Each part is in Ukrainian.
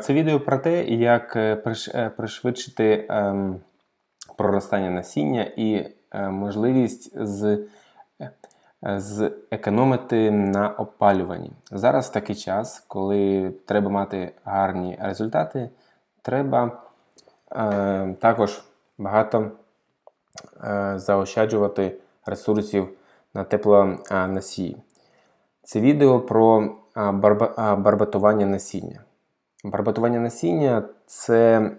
Це відео про те, як е, е, пришвидшити ем, проростання насіння і е, можливість з, зекономити на опалюванні. Зараз такий час, коли треба мати гарні результати, треба також багато заощаджувати ресурсів на теплоносії. Це відео про барба- барбатування насіння. Барбатування насіння це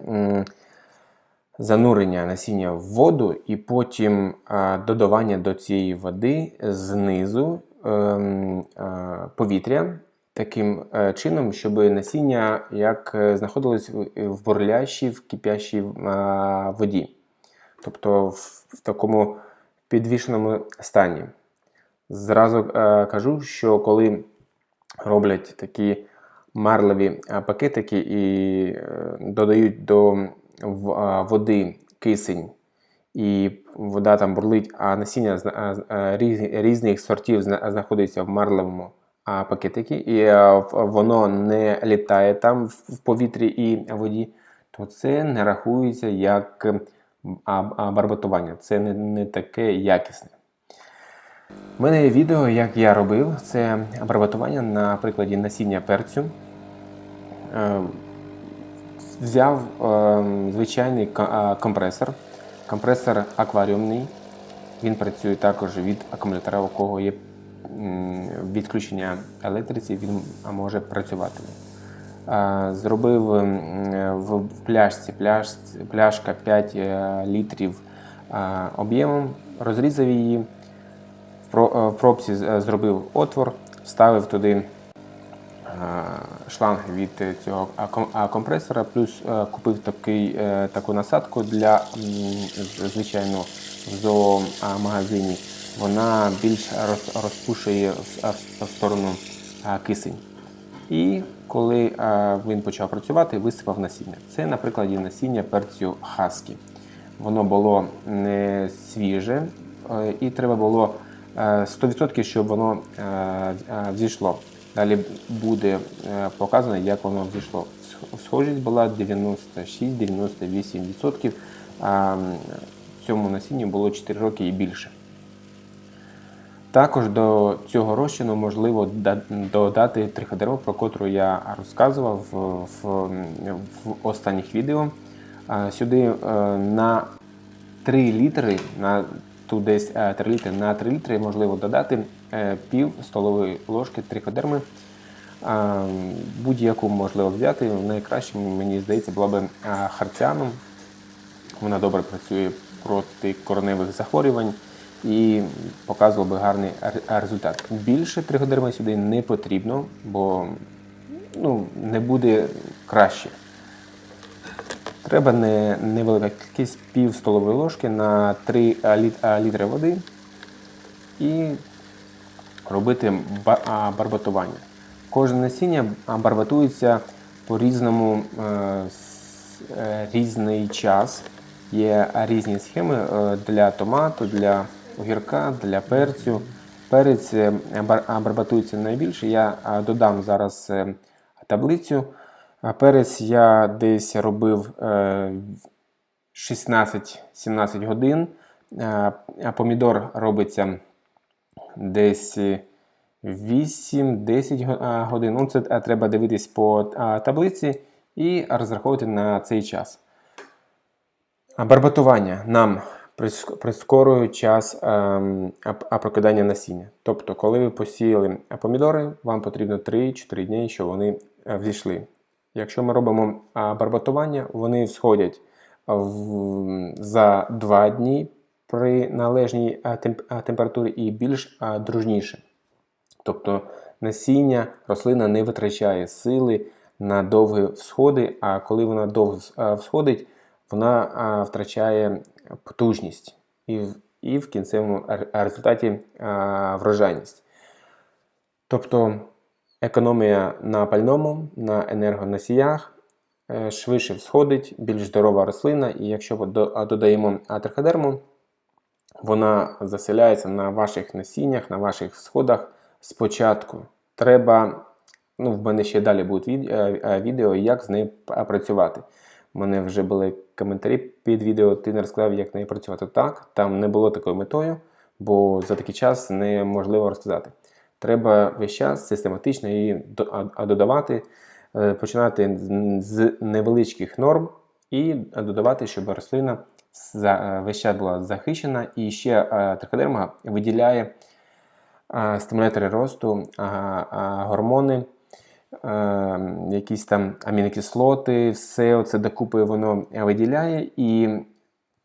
занурення насіння в воду і потім додавання до цієї води знизу ем, повітря таким е, чином, щоб насіння як е, знаходилось в, в бурлящій, в кипящій воді. Тобто в, такому підвішеному стані. Зразу е, кажу, що коли роблять такі марливі е, пакетики і е, додають до е, води кисень, і вода там бурлить, а насіння різних сортів знаходиться в марливому а, пакетикі, і воно не літає там в повітрі і воді, то це не рахується як барбатування. Це не, не таке якісне. У мене є відео, як я робив це барбатування на прикладі насіння перцю. Е, Взяв е, звичайний компресор, компресор акваріумний. Він працює також від акумулятора, у кого є відключення електриці, він може працювати. Е, Зробив в пляшці пляш, пляшка 5 е, літрів е, об'ємом, розрізав її, в про- е, в пробці е, зробив отвор, вставив туди е, шланг від е, цього компресора, плюс е, купив такий, е, таку насадку для звичайно в зоомагазині. Вона більш розпушує в, сторону кисень. І коли е, він почав працювати, висипав насіння. Це на прикладі насіння перцю хаскі. Воно було не свіже, е, і треба було е, 100%, щоб воно е, е, взійшло. Далі буде е, показано, як воно взійшло. Схожість була 96-98%. а, Цьому насінню було 4 роки і більше. Також до цього розчину можливо додати триходерму, про котру я розказував в, в, в останніх відео. Сюди е, на 3 літри, на тут десь е, 3 літри, на 3 літри можливо додати е, пів столової ложки триходерми. Будь-яку можливо взяти. Найкраще, мені здається, була б а, харціаном. Вона добре працює проти кореневих захворювань і показував би гарний результат. Більше триходерми сюди не потрібно, бо ну, не буде краще. Треба не, невелика кількість пів столової ложки на 3 літ- літри води і робити ба- барбатування. Кожне насіння барбатується по різному е, е, різний час. Є різні схеми е, для томату, для огірка, для перцю. Перець барбатується найбільше. Я додам зараз таблицю. Перець я десь робив е, 16-17 годин. Е, А помідор робиться десь 8-10 годин. Ну, це е, треба дивитись по таблиці і розраховувати на цей час. Барбатування нам прис- прискорює час ем, прокидання насіння. Тобто, коли ви посіяли помідори, вам потрібно 3-4 дні, щоб вони е, взійшли. Якщо ми робимо барбатування, вони всходять в, за 2 дні при належній темп- температурі і більш дружніше. Тобто насіння рослина не витрачає сили на довгі всходи, а коли вона довго всходить, вона втрачає потужність і, в- і в кінцевому результаті врожайність. Тобто економія на пальному, на енергоносіях, е, швидше всходить, більш здорова рослина, і якщо додаємо атриходерму, вона заселяється на ваших насіннях, на ваших сходах спочатку. Треба ну, в мене ще далі будуть е, е, відео, як з нею працювати. У мене вже були коментарі під відео, ти не розказав, як нею працювати. Так, там не було такою метою, бо за такий час неможливо розказати. Треба весь час систематично її додавати, е, починати з- невеличких норм і додавати, щоб рослина е, весь час була захищена. І ще е, триходерма виділяє стимулятори росту, гормони, якісь там амінокислоти, все це докупи воно виділяє, і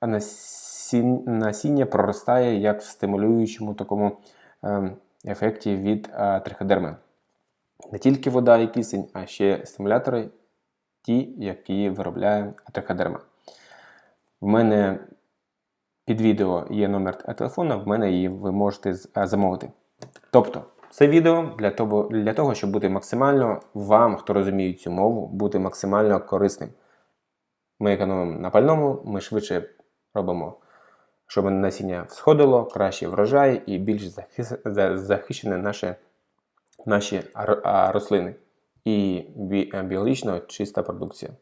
насіння, насіння проростає як в стимулюючому такому е, ефекті від е, триходерми. Не тільки вода і кисень, а ще стимулятори, ті, які виробляє триходерма. В мене під відео є номер телефону, в мене її ви можете замовити. Тобто, це відео для того, для того, щоб бути максимально вам, хто розуміє цю мову, бути максимально корисним. Ми економимо на пальному, ми швидше робимо, щоб насіння всходило, краще врожай і більш захищені наші, наші рослини. І бі- біологічно чиста продукція.